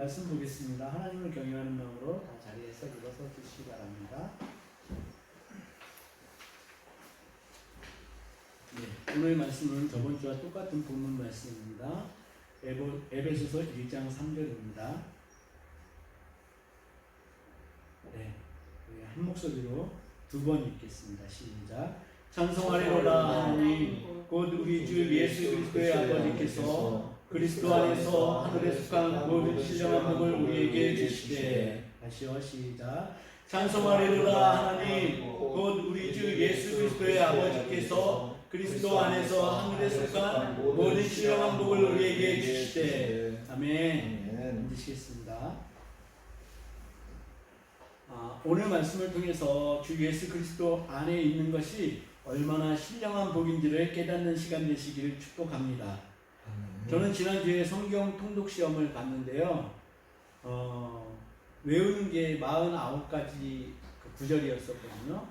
말씀 보겠습니다. 하나님을 경외하는 마음으로 다 자리에서 일어서 주시기 바랍니다. 네, 오늘 말씀은 저번 주와 똑같은 본문 말씀입니다. 에베, 에베소서 1장 3절입니다. 네, 한 목소리로 두 번 읽겠습니다. 시작. 찬송하리로다 하나님 곧 우리 주 예수 그리스도의 아버지께서 그리스도 안에서 하늘에 속한 모든 신령한 복을 우리에게 주시되 다시요 시작 찬송하리로다 하나님 곧 우리 주 예수 그리스도의 아버지께서 그리스도 안에서 하늘에 속한 모든 신령한 복을 우리에게 주시되 아멘. 앉으시겠습니다. 아, 오늘 말씀을 통해서 주 예수 그리스도 안에 있는 것이 얼마나 신령한 복인지를 깨닫는 시간 되시기를 축복합니다. 저는 지난주에 성경 통독 시험을 봤는데요. 어, 외우는 게 49가지 그 구절이었었거든요.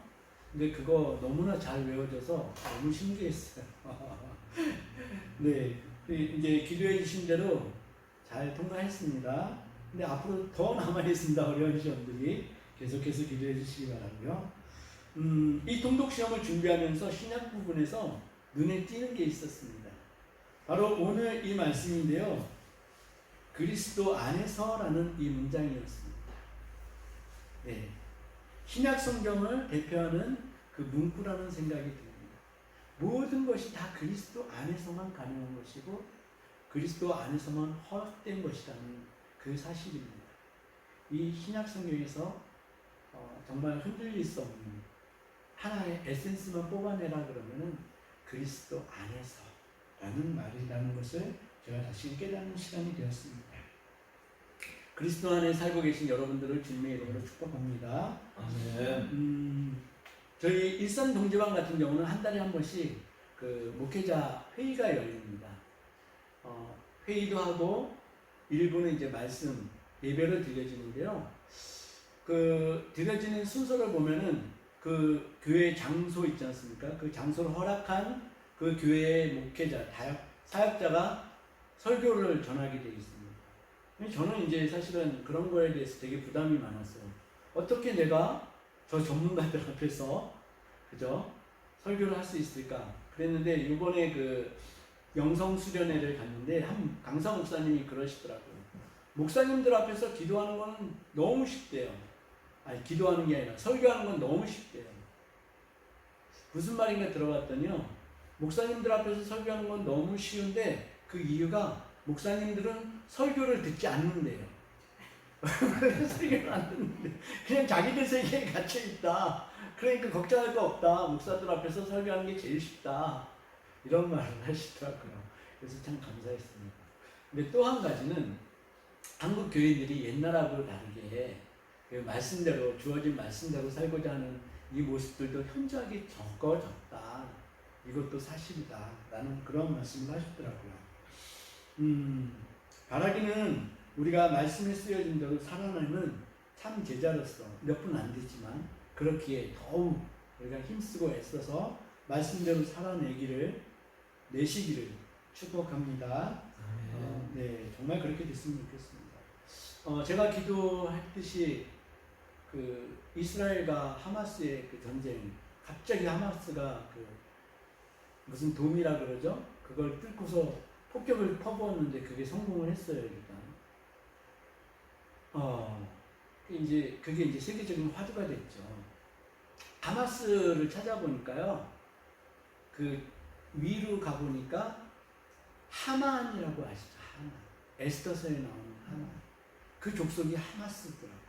근데 그거 너무나 잘 외워져서 너무 신기했어요. 네. 그 이제 기도해 주신 대로 잘 통과했습니다. 근데 앞으로 더 남아있습니다. 어려운 시험들이. 계속해서 기도해 주시기 바라고요. 음, 이 통독 시험을 준비하면서 신약 부분에서 눈에 띄는 게 있었습니다. 바로 오늘 이 말씀인데요. 그리스도 안에서라는 이 문장이었습니다. 네. 신약 성경을 대표하는 그 문구라는 생각이 듭니다. 모든 것이 다 그리스도 안에서만 가능한 것이고 그리스도 안에서만 허락된 것이라는 그 사실입니다. 이 신약 성경에서 어, 정말 흔들릴 수 없는 하나의 에센스만 뽑아내라 그러면은 그리스도 안에서 라는 말이라는 것을 제가 다시 깨닫는 시간이 되었습니다. 그리스도 안에 살고 계신 여러분들을 주님의 이름으로 축복합니다. 아멘. 음, 저희 일산 동지방 같은 경우는 한 달에 한 번씩 그 목회자 회의가 열립니다. 어, 회의도 하고 일부는 이제 말씀 예배를 드려지는데요. 그 드려지는 순서를 보면은 그 교회 장소 있지 않습니까? 그 장소를 허락한 그 교회의 목회자, 사역자가 설교를 전하게 되어 있습니다. 저는 이제 사실은 그런 거에 대해서 되게 부담이 많았어요. 어떻게 내가 저 전문가들 앞에서 그죠? 설교를 할 수 있을까? 그랬는데 이번에 그 영성 수련회를 갔는데 한 강사 목사님이 그러시더라고요. 목사님들 앞에서 기도하는 거는 너무 쉽대요. 아니 기도하는 게 아니라 설교하는 건 너무 쉽대요. 무슨 말인가 들어봤더니요 목사님들 앞에서 설교하는 건 너무 쉬운데 그 이유가 목사님들은 설교를 듣지 않는데요 설교를 안 듣는데 그냥 자기들 세계에 갇혀 있다. 그러니까 걱정할 거 없다. 목사들 앞에서 설교하는 게 제일 쉽다. 이런 말을 하시더라고요. 그래서 참 감사했습니다. 근데 또 한 가지는 한국 교회들이 옛날하고 다르게 그 말씀대로 주어진 말씀대로 살고자 하는 이 모습들도 현저하게 적어졌다. 이것도 사실이다. 라는 그런 말씀을 하셨더라고요. 음, 바라기는 우리가 말씀에 쓰여진 대로 살아내는 참 제자로서 몇 분 안 되지만 그렇기에 더욱 우리가 힘쓰고 애써서 말씀대로 살아내기를 내시기를 축복합니다. 어, 네, 정말 그렇게 됐으면 좋겠습니다. 어, 제가 기도했듯이 그 이스라엘과 하마스의 그 전쟁, 갑자기 하마스가 그 무슨 돔이라 그러죠? 그걸 뚫고서 폭격을 퍼부었는데 그게 성공을 했어요, 일단. 어, 이제 그게 이제 세계적인 화두가 됐죠. 하마스를 찾아보니까요, 그 위로 가보니까 하만이라고 아시죠? 하만. 에스더서에 나오는 하만. 그 족속이 하마스더라고요.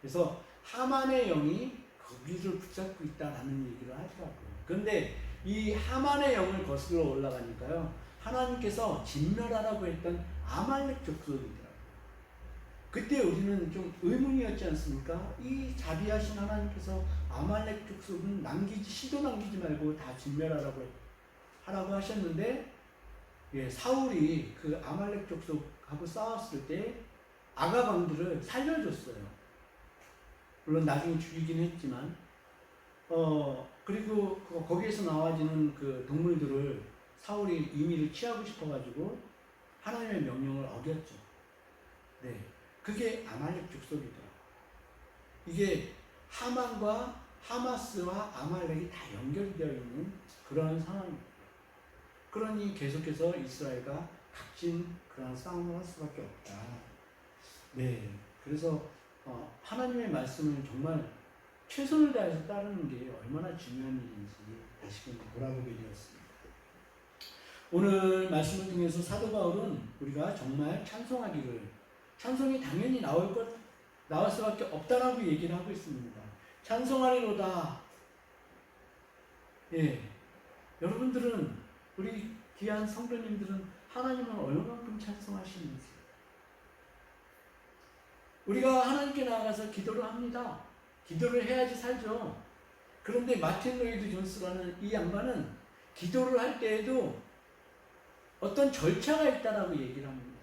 그래서 하만의 영이 거기를 붙잡고 있다라는 얘기를 하더라고요. 그런데 이 하만의 영을 거슬러 올라가니까요, 하나님께서 진멸하라고 했던 아말렉 족속이더라고요. 그때 우리는 좀 의문이었지 않습니까? 이 자비하신 하나님께서 아말렉 족속은 남기지 시도 남기지 말고 다 진멸하라고 하라고 하셨는데 예, 사울이 그 아말렉 족속하고 싸웠을 때 아가방들을 살려줬어요. 물론 나중에 죽이긴 했지만 어 그리고 그 거기에서 나와지는 그 동물들을 사울이 임의를 취하고 싶어가지고 하나님의 명령을 어겼죠. 네. 그게 아말렉 족속이더라. 이게 하만과 하마스와 아말렉이 다 연결되어 있는 그런 상황입니다. 그러니 계속해서 이스라엘과 값진 그런 싸움을 할 수밖에 없다. 네. 그래서 어, 하나님의 말씀을 정말 최선을 다해서 따르는 게 얼마나 중요한 일인지 다시금 돌아보게 되었습니다. 오늘 말씀을 통해서 사도 바울은 우리가 정말 찬송하기를 찬송이 당연히 나올 것 나올 수밖에 없다라고 얘기를 하고 있습니다. 찬송하리로다. 예, 여러분들은 우리 귀한 성도님들은 하나님을 얼마만큼 찬송하시는지 우리가 하나님께 나아가서 기도를 합니다. 기도를 해야지 살죠. 그런데 마틴 로이드 존스라는 이 양반은 기도를 할 때에도 어떤 절차가 있다라고 얘기를 합니다.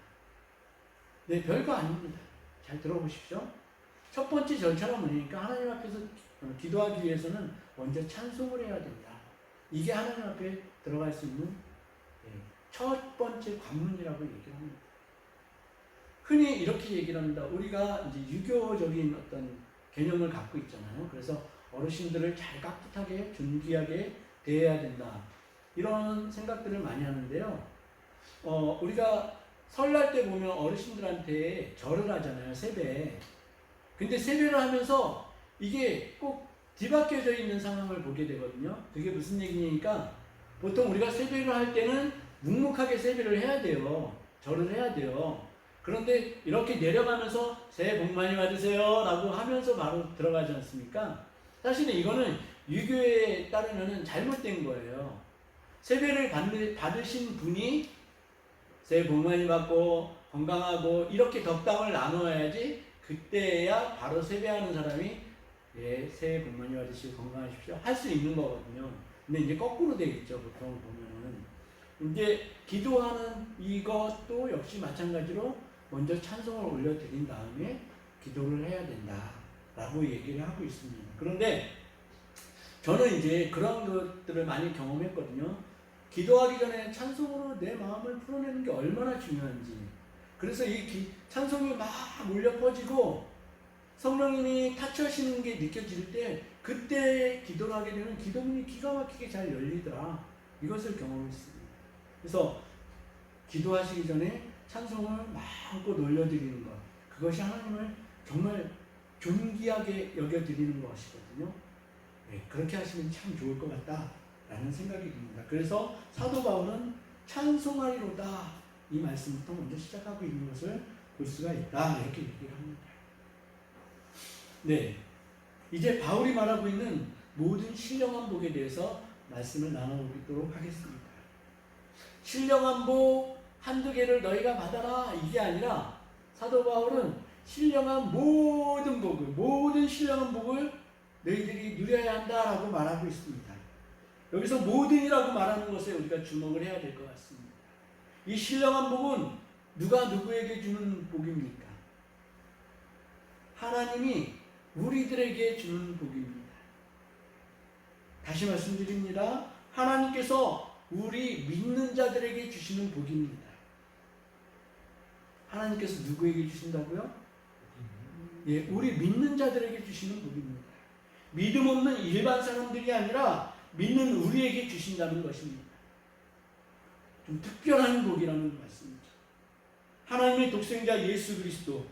네, 별거 아닙니다. 잘 들어보십시오. 첫 번째 절차가 뭐냐니까 하나님 앞에서 기도하기 위해서는 먼저 찬송을 해야 된다. 이게 하나님 앞에 들어갈 수 있는 예, 첫 번째 관문이라고 얘기를 합니다. 흔히 이렇게 얘기를 합니다. 우리가 이제 유교적인 어떤 개념을 갖고 있잖아요. 그래서 어르신들을 잘 깍듯하게 존귀하게 대해야 된다. 이런 생각들을 많이 하는데요. 어, 우리가 설날 때 보면 어르신들한테 절을 하잖아요. 세배. 근데 세배를 하면서 이게 꼭 뒤바뀌어져 있는 상황을 보게 되거든요. 그게 무슨 얘기냐니까 보통 우리가 세배를 할 때는 묵묵하게 세배를 해야 돼요. 절을 해야 돼요. 그런데 이렇게 내려가면서 새해 복 많이 받으세요 라고 하면서 바로 들어가지 않습니까? 사실은 이거는 유교에 따르면 잘못된 거예요. 세배를 받으신 분이 새해 복 많이 받고 건강하고 이렇게 덕담을 나눠야지 그때야 바로 세배하는 사람이 예, 새해 복 많이 받으시고 건강하십시오 할 수 있는 거거든요. 근데 이제 거꾸로 돼 있죠 보통 보면은 이제 기도하는 이것도 역시 마찬가지로 먼저 찬송을 올려드린 다음에 기도를 해야 된다 라고 얘기를 하고 있습니다. 그런데 저는 이제 그런 것들을 많이 경험했거든요. 기도하기 전에 찬송으로 내 마음을 풀어내는 게 얼마나 중요한지. 그래서 이 기, 찬송이 막 울려 퍼지고 성령님이 타치하시는 게 느껴질 때 그때 기도를 하게 되면 기도문이 기가 막히게 잘 열리더라. 이것을 경험했습니다. 그래서 기도하시기 전에 찬송을 마음껏 올려드리는 것. 그것이 하나님을 정말 존귀하게 여겨드리는 것이거든요. 네, 그렇게 하시면 참 좋을 것 같다라는 생각이 듭니다. 그래서 사도 바울은 찬송하리로다 이 말씀부터 먼저 시작하고 있는 것을 볼 수가 있다 이렇게 얘기를 합니다. 네, 이제 바울이 말하고 있는 모든 신령한 복에 대해서 말씀을 나눠보도록 하겠습니다. 신령한 복 한두 개를 너희가 받아라 이게 아니라 사도 바울은 신령한 모든 복을 모든 신령한 복을 너희들이 누려야 한다라고 말하고 있습니다. 여기서 모든이라고 말하는 것에 우리가 주목을 해야 될 것 같습니다. 이 신령한 복은 누가 누구에게 주는 복입니까? 하나님이 우리들에게 주는 복입니다. 다시 말씀드립니다. 하나님께서 우리 믿는 자들에게 주시는 복입니다. 하나님께서 누구에게 주신다고요? 예, 우리 믿는 자들에게 주시는 복입니다. 믿음 없는 일반 사람들이 아니라 믿는 우리에게 주신다는 것입니다. 좀 특별한 복이라는 말씀이죠. 하나님의 독생자 예수 그리스도.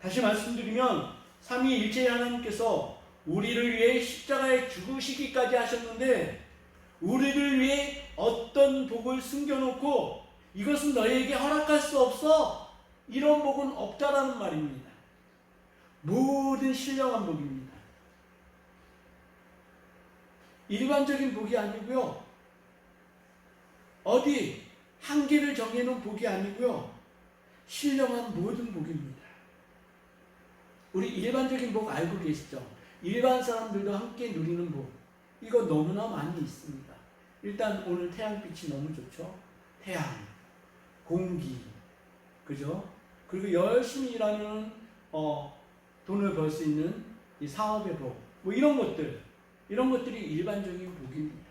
다시 말씀드리면 삼위일체 하나님께서 우리를 위해 십자가에 죽으시기까지 하셨는데 우리를 위해 어떤 복을 숨겨놓고 이것은 너희에게 허락할 수 없어 이런 복은 없다라는 말입니다. 모든 신령한 복입니다. 일반적인 복이 아니고요. 어디 한계를 정해놓은 복이 아니고요. 신령한 모든 복입니다. 우리 일반적인 복 알고 계시죠? 일반 사람들도 함께 누리는 복. 이거 너무나 많이 있습니다. 일단 오늘 태양빛이 너무 좋죠? 태양, 공기, 그죠? 그리고 열심히 일하는 어, 돈을 벌 수 있는 이 사업의 복, 뭐 이런 것들, 이런 것들이 일반적인 복입니다.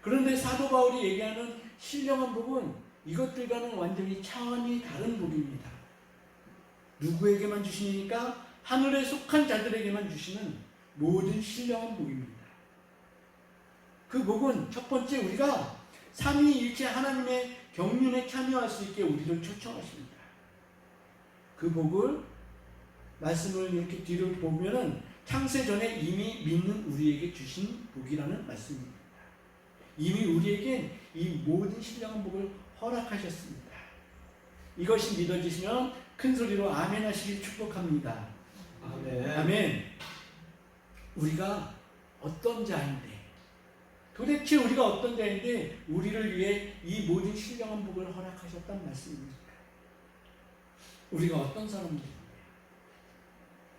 그런데 사도 바울이 얘기하는 신령한 복은 이것들과는 완전히 차원이 다른 복입니다. 누구에게만 주시니까 하늘에 속한 자들에게만 주시는 모든 신령한 복입니다. 그 복은 첫 번째 우리가 삼위일체 하나님의 경륜에 참여할 수 있게 우리를 초청하십니다. 그 복을 말씀을 이렇게 뒤를 보면은 창세 전에 이미 믿는 우리에게 주신 복이라는 말씀입니다. 이미 우리에겐 이 모든 신령한 복을 허락하셨습니다. 이것이 믿어지시면 큰 소리로 아멘 하시길 축복합니다. 아멘. 아멘. 우리가 어떤 자인데 도대체 우리가 어떤 자인데 우리를 위해 이 모든 신령한 복을 허락하셨단 말씀입니까? 우리가 어떤 사람들인데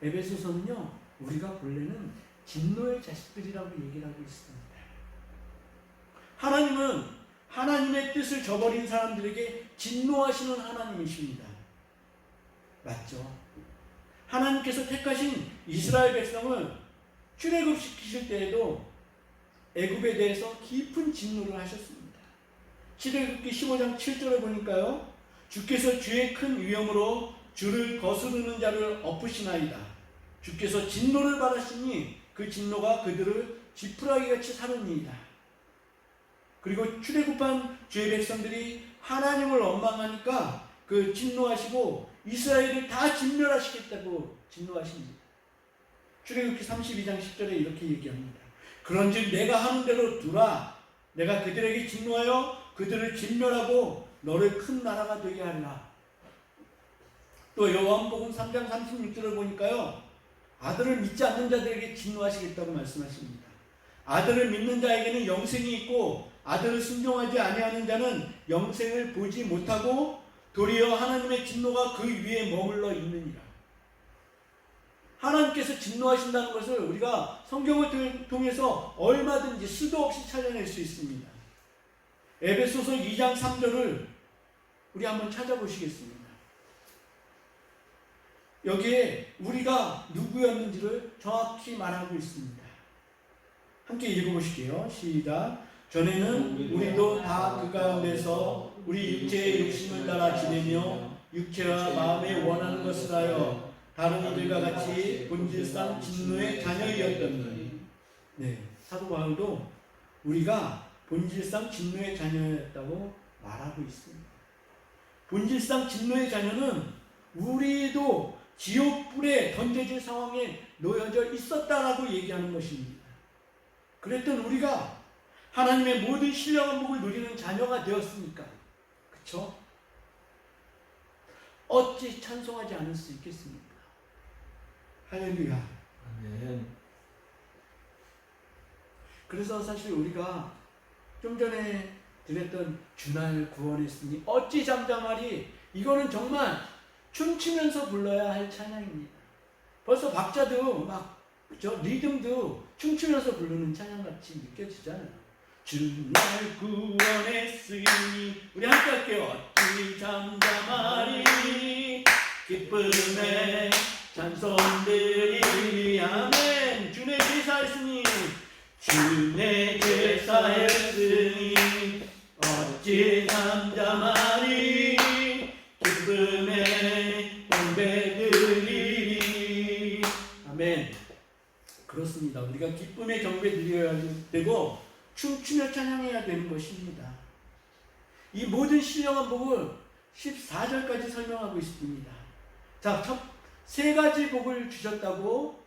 에베소서는요 우리가 본래는 진노의 자식들이라고 얘기를 하고 있습니다. 하나님은 하나님의 뜻을 저버린 사람들에게 진노하시는 하나님이십니다. 맞죠? 하나님께서 택하신 이스라엘 백성을 출애굽시키실 때에도 애굽에 대해서 깊은 진노를 하셨습니다. 출애굽기 15장 7절에 보니까요. 주께서 주의 큰 위엄으로 주를 거스르는 자를 엎으시나이다. 주께서 진노를 받으시니 그 진노가 그들을 지푸라기 같이 사느니이다. 그리고 출애굽한 주의 백성들이 하나님을 원망하니까 그 진노하시고 이스라엘을 다 진멸하시겠다고 진노하십니다. 출애굽기 32장 10절에 이렇게 얘기합니다. 그런즉 내가 하는 대로 두라. 내가 그들에게 진노하여 그들을 진멸하고 너를 큰 나라가 되게 하리라. 또 요한복음 3장 36절을 보니까요. 아들을 믿지 않는 자들에게 진노하시겠다고 말씀하십니다. 아들을 믿는 자에게는 영생이 있고 아들을 순종하지 아니하는 자는 영생을 보지 못하고 도리어 하나님의 진노가 그 위에 머물러 있느니라. 하나님께서 진노하신다는 것을 우리가 성경을 통해서 얼마든지 수도 없이 찾아낼 수 있습니다. 에베소서 2장 3절을 우리 한번 찾아보시겠습니다. 여기에 우리가 누구였는지를 정확히 말하고 있습니다. 함께 읽어보실게요. 시작. 전에는 우리도 다 그 가운데서 우리 육체의 욕심을 따라 지내며 육체와 마음에 원하는 것을 하여 다른 이들과 같이 본질상 진노의 자녀이었더니 네, 사도 바울도 우리가 본질상 진노의 자녀였다고 말하고 있습니다. 본질상 진노의 자녀는 우리도 지옥 불에 던져질 상황에 놓여져 있었다라고 얘기하는 것입니다. 그랬던 우리가 하나님의 모든 신령 한 복을 누리는 자녀가 되었으니까 그쵸? 어찌 찬송하지 않을 수 있겠습니까? 할렐루야. 아멘. 그래서 사실 우리가 좀 전에 드렸던 주날 구원했으니 어찌 잠잠하리 이거는 정말 춤추면서 불러야 할 찬양입니다. 벌써 박자도 막 그죠? 리듬도 춤추면서 부르는 찬양같이 느껴지잖아요. 주날 구원했으니 우리 함께 할게요. 어찌 잠잠하리 기쁨의 찬송들이 아멘. 주의 제사했으니 주의 제사했으니 어찌 잠잠하리? 기쁨의 경배드리리 아멘. 그렇습니다. 우리가 기쁨의 경배 드려야 되고 춤추며 찬양해야 되는 것입니다. 이 모든 신령한 복을 14절까지 설명하고 있습니다. 자, 첫 세 가지 복을 주셨다고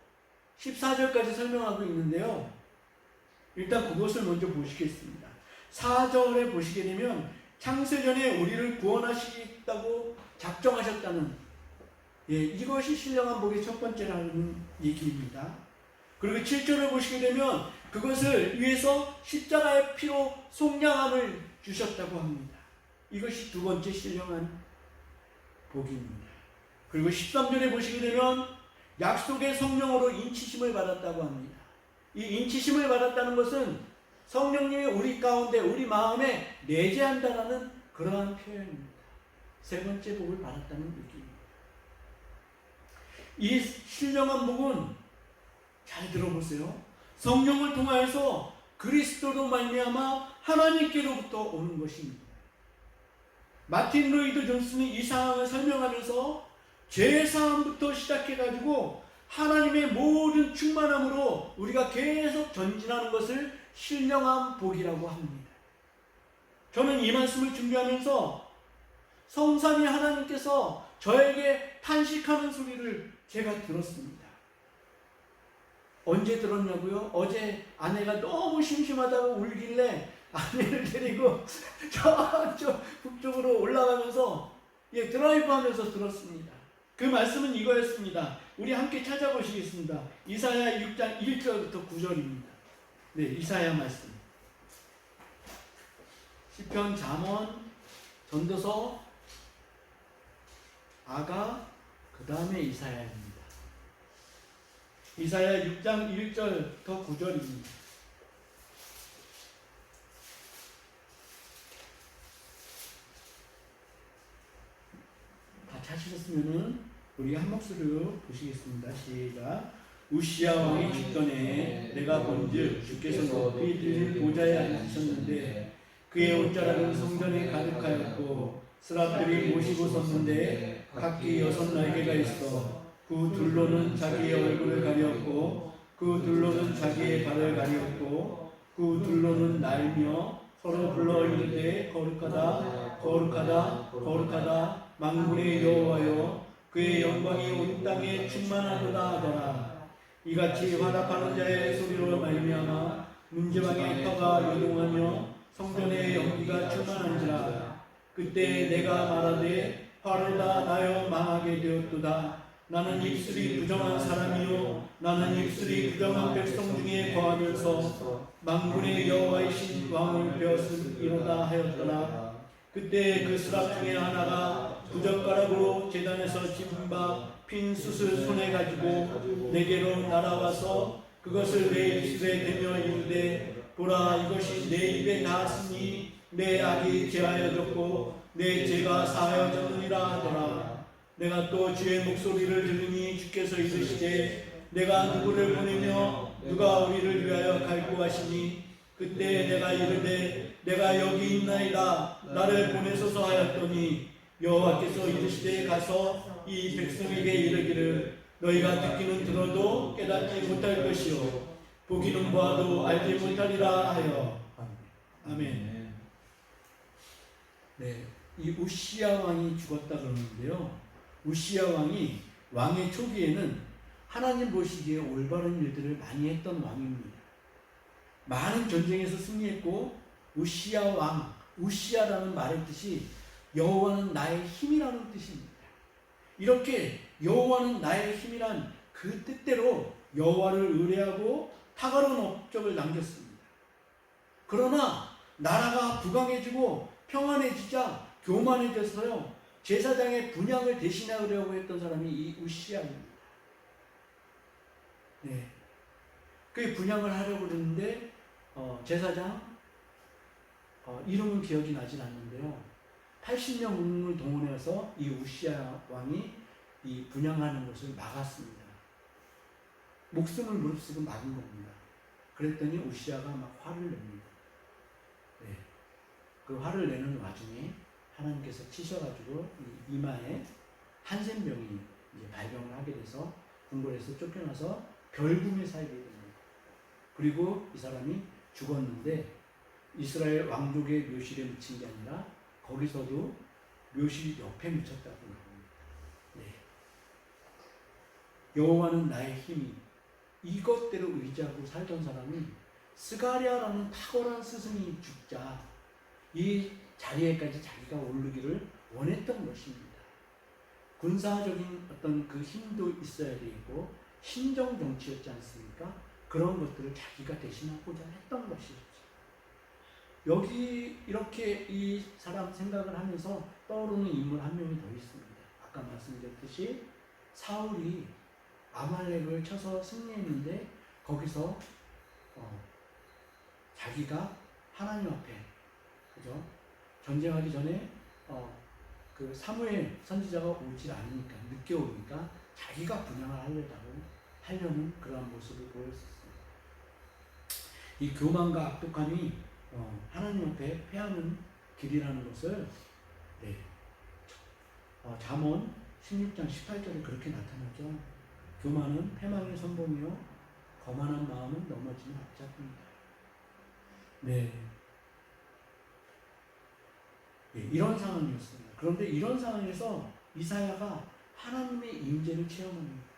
14절까지 설명하고 있는데요. 일단 그것을 먼저 보시겠습니다. 4절에 보시게 되면 창세전에 우리를 구원하시겠다고 작정하셨다는 예, 이것이 신령한 복의 첫 번째라는 얘기입니다. 그리고 7절을 보시게 되면 그것을 위해서 십자가의 피로 속량함을 주셨다고 합니다. 이것이 두 번째 신령한 복입니다. 그리고 13절에 보시게 되면 약속의 성령으로 인치심을 받았다고 합니다. 이 인치심을 받았다는 것은 성령님이 우리 가운데 우리 마음에 내재한다라는 그러한 표현입니다. 세 번째 복을 받았다는 얘기입니다. 이 신령한 복은 잘 들어보세요. 성령을 통하여서 그리스도로 말미암아 하나님께로부터 오는 것입니다. 마틴 로이드 존슨이 이 상황을 설명하면서 죄사함부터 시작해가지고 하나님의 모든 충만함으로 우리가 계속 전진하는 것을 신령한 복이라고 합니다. 저는 이 말씀을 준비하면서 성삼위 하나님께서 저에게 탄식하는 소리를 제가 들었습니다. 언제 들었냐고요? 어제 아내가 너무 심심하다고 울길래 아내를 데리고 저쪽 북쪽으로 올라가면서 예, 드라이브 하면서 들었습니다. 그 말씀은 이거였습니다. 우리 함께 찾아보시겠습니다. 이사야 6장 1절부터 9절입니다. 네, 이사야 말씀. 시편 잠언 전도서 아가 그 다음에 이사야입니다. 이사야 6장 1절부터 9절입니다. 다 찾으셨으면은 우리 한 목소리로 보시겠습니다. 시작. 우시아 왕이 죽전에 내가 본즉 주께서 높이 들린 보좌에 앉으셨는데 그의 옷자락은 성전에 가득하였고 스랍들이 모시고 섰는데 각기 여섯 날개가 있어 그 둘로는 자기의 얼굴을 가렸고 그 둘로는 자기의 발을 가렸고 그 둘로는 날며 서로 불러 이르되 거룩하다 거룩하다 거룩하다 만군의 여호와여 그의 영광이 온 땅에 충만하도다 하더라. 이같이 화답하는 자의 소리로 말미암아 문제방의 터가 요동하며 성전의 연기가 충만한지라. 그때 내가 말하되 화를 다 나여 망하게 되었도다. 나는 입술이 부정한 사람이요. 나는 입술이 부정한 백성 중에 거하면서 만군의 여호와이신 왕을 배웠으리로다 하였더라. 그때 그 스랍 중에 하나가 부젓가락으로 재단에서 집은 빈 숯을 손에 가지고 내게로 날아와서 그것을 내 입술에 대며 이르되 보라 이것이 내 입에 닿았으니 내 악이 제하여졌고 내 죄가 사하여졌느니라 하더라. 내가 또 주의 목소리를 들으니 주께서 이르시되 내가 누구를 보내며 누가 우리를 위하여 갈고 하시니 그때 내가 이르되 내가 여기 있나이다. 나를 보내소서 하였더니 여호와께서 이르시되 가서 이 백성에게 이르기를 너희가 듣기는 들어도 깨닫지 못할 것이요 보기는 보아도 알지 못하리라 하여 아멘. 네, 이 우시아 왕이 죽었다 그러는데요. 우시아 왕이 왕의 초기에는 하나님 보시기에 올바른 일들을 많이 했던 왕입니다. 많은 전쟁에서 승리했고 우시아 왕, 우시아라는 말의 뜻이 여호와는 나의 힘이라는 뜻입니다. 이렇게 여호와는 나의 힘이란 그 뜻대로 여호와를 의뢰하고 탁월한 업적을 남겼습니다. 그러나 나라가 부강해지고 평안해지자 교만해져서요 제사장의 분양을 대신하려고 했던 사람이 이 우시아입니다. 네, 그 분양을 하려고 그랬는데 어, 제사장 어, 이름은 기억이 나진 않는데요. 80명 군을 동원해서 이 우시아 왕이 이 분양하는 것을 막았습니다. 목숨을 무릅쓰고 막은 겁니다. 그랬더니 우시아가 막 화를 냅니다. 네. 그 화를 내는 와중에 하나님께서 치셔가지고 이 이마에 한센병이 이제 발병을 하게 돼서 궁궐에서 쫓겨나서 별궁에 살게 됩니다. 그리고 이 사람이 죽었는데 이스라엘 왕족의 묘실에 묻힌 게 아니라 거기서도 묘실 옆에 묻혔다고 합니다. 네. 여호와는 나의 힘이 이것대로 의지하고 살던 사람이 스가리아라는 탁월한 스승이 죽자 이 자리에까지 자기가 오르기를 원했던 것입니다. 군사적인 어떤 그 힘도 있어야 되고 신정 정치였지 않습니까? 그런 것들을 자기가 대신하고자 했던 것이었죠. 여기 이렇게 이 사람 생각을 하면서 떠오르는 인물 한 명이 더 있습니다. 아까 말씀드렸듯이 사울이 아말렉을 쳐서 승리했는데 거기서 어, 자기가 하나님 앞에 그죠 전쟁하기 전에 어, 그 사무엘 선지자가 오질 않으니까 늦게 오니까 자기가 분양을 하려고 하려는 그러한 모습을 보였습니다. 이 교만과 악독함이 어, 하나님 앞에 패하는 길이라는 것을 네. 어, 잠언 16장 18절에 그렇게 나타나죠. 교만은 패망의 선봉이요 거만한 마음은 넘어지는 앞잡입니다. 네. 예, 이런 상황이었습니다. 그런데 이런 상황에서 이사야가 하나님의 임재를 체험합니다.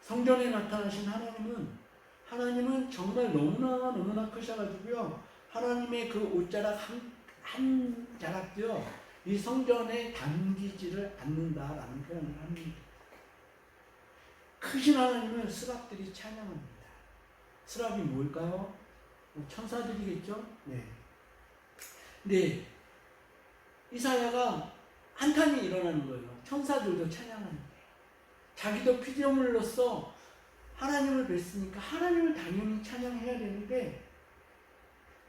성전에 나타나신 하나님은 하나님은 정말 너무나 너무나 크셔가지고요. 하나님의 그 옷자락 한, 한 자락도요. 이 성전에 담기지를 않는다라는 표현을 합니다. 크신 하나님을 스랍들이 찬양합니다. 스랍이 뭘까요? 뭐 천사들이겠죠? 네. 근데 이사야가 한탄이 일어나는 거예요. 천사들도 찬양하는 거예요. 자기도 피조물로서 하나님을 뵀으니까 하나님을 당연히 찬양해야 되는데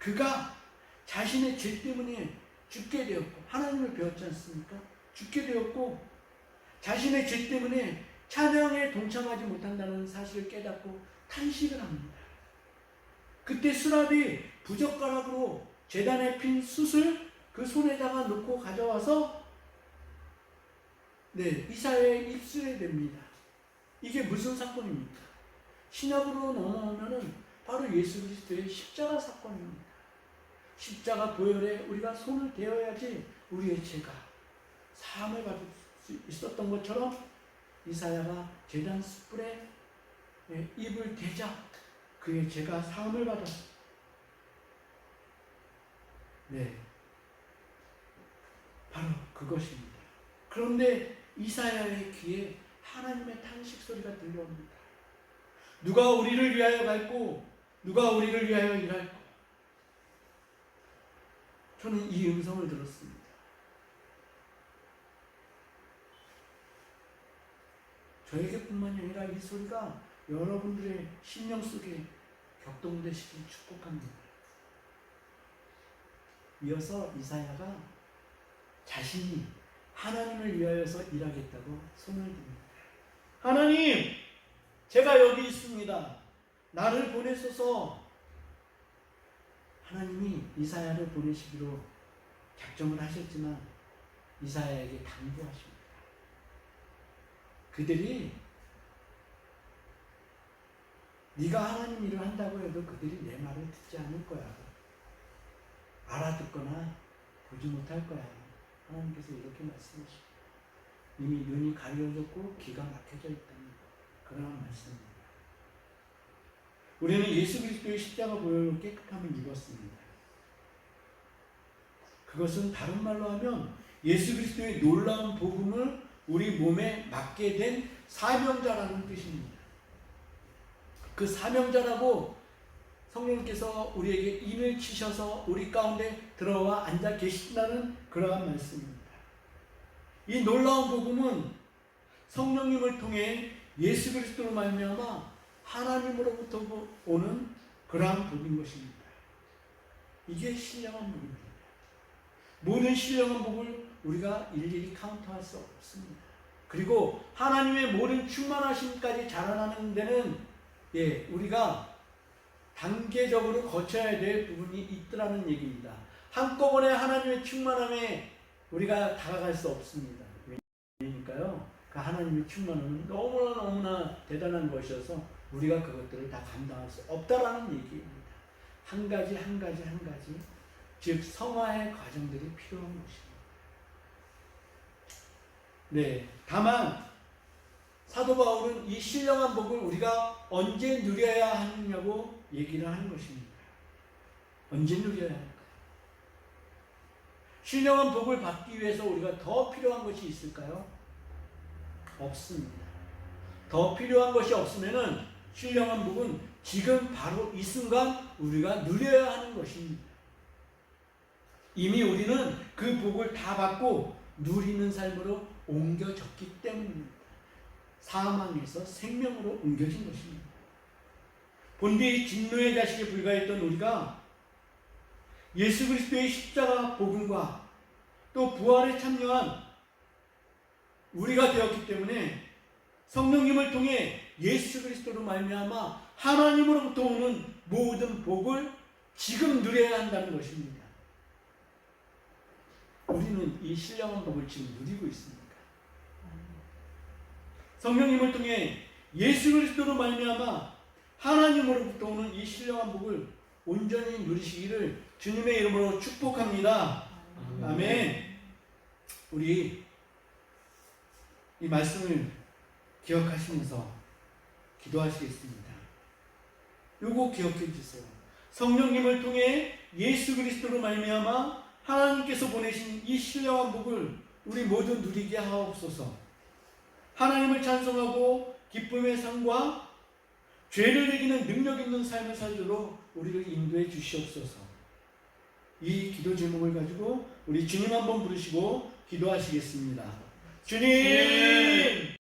그가 자신의 죄 때문에 죽게 되었고 하나님을 배웠지 않습니까? 죽게 되었고 자신의 죄 때문에 찬양에 동참하지 못한다는 사실을 깨닫고 탄식을 합니다. 그때 수랍이 부젓가락으로 재단에 핀 숯을 그 손에다가 놓고 가져와서 네 이사야의 입술에 댑니다. 이게 무슨 사건입니까? 신약으로 넘어오면은 바로 예수 그리스도의 십자가 사건입니다. 십자가 보혈에 우리가 손을 대어야지 우리의 죄가 사함을 받을 수 있었던 것처럼 이사야가 제단 숯불에 예, 입을 대자 그의 죄가 사함을 받았습니다. 네. 바로 그것입니다. 그런데 이사야의 귀에 하나님의 탄식 소리가 들려옵니다. 누가 우리를 위하여 갈고 누가 우리를 위하여 일할고 저는 이 음성을 들었습니다. 저에게뿐만이 아니라 이 소리가 여러분들의 심령 속에 격동되시길 축복합니다. 이어서 이사야가 자신이 하나님을 위하여서 일하겠다고 손을 듭니다. 하나님, 제가 여기 있습니다. 나를 보내소서. 하나님이 이사야를 보내시기로 작정을 하셨지만 이사야에게 당부하십니다. 그들이 네가 하나님 일을 한다고 해도 그들이 내 말을 듣지 않을 거야. 알아듣거나 보지 못할 거야. 하나님께서 이렇게 말씀하십니다. 이미 눈이 가려졌고 귀가 막혀져 있다는 그러한 말씀입니다. 우리는 예수 그리스도의 십자가 보혈로 깨끗함을 입었습니다. 그것은 다른 말로 하면 예수 그리스도의 놀라운 복음을 우리 몸에 맡게 된 사명자라는 뜻입니다. 그 사명자라고 성령께서 우리에게 임을 치셔서 우리 가운데 들어와 앉아 계신다는 그러한 말씀입니다. 이 놀라운 복음은 성령님을 통해 예수 그리스도로 말미암아 하나님으로부터 오는 그러한 복인 것입니다. 이게 신령한 복입니다. 모든 신령한 복을 우리가 일일이 카운트할 수 없습니다. 그리고 하나님의 모든 충만하심까지 자라나는 데는 예, 우리가 단계적으로 거쳐야 될 부분이 있더라는 얘기입니다. 한꺼번에 하나님의 충만함에 우리가 다가갈 수 없습니다. 왜냐니까요? 그 하나님의 충만함은 너무나 너무나 대단한 것이어서 우리가 그것들을 다 감당할 수 없다라는 얘기입니다. 한 가지 한 가지 한 가지 즉 성화의 과정들이 필요한 것입니다. 네, 다만 사도 바울은 이 신령한 복을 우리가 언제 누려야 하느냐고 얘기를 하는 것입니다. 언제 누려야 할까? 신령한 복을 받기 위해서 우리가 더 필요한 것이 있을까요? 없습니다. 더 필요한 것이 없으면은 신령한 복은 지금 바로 이 순간 우리가 누려야 하는 것입니다. 이미 우리는 그 복을 다 받고 누리는 삶으로 옮겨졌기 때문입니다. 사망에서 생명으로 옮겨진 것입니다. 본디 진노의 자식에 불과했던 우리가 예수 그리스도의 십자가 복음과 또 부활에 참여한 우리가 되었기 때문에 성령님을 통해 예수 그리스도로 말미암아 하나님으로부터 오는 모든 복을 지금 누려야 한다는 것입니다. 우리는 이 신령한 복을 지금 누리고 있습니까? 성령님을 통해 예수 그리스도로 말미암아 하나님으로부터 오는 이 신령한 복을 온전히 누리시기를 주님의 이름으로 축복합니다. 아멘. 우리 이 말씀을 기억하시면서 기도하시겠습니다. 요거 기억해 주세요. 성령님을 통해 예수 그리스도로 말미암아 하나님께서 보내신 이 신령한 복을 우리 모두 누리게 하옵소서. 하나님을 찬송하고 기쁨의 상과 죄를 이기는 능력 있는 삶을 살도록 우리를 인도해 주시옵소서. 이 기도 제목을 가지고 우리 주님 한번 부르시고 기도하시겠습니다. 주님!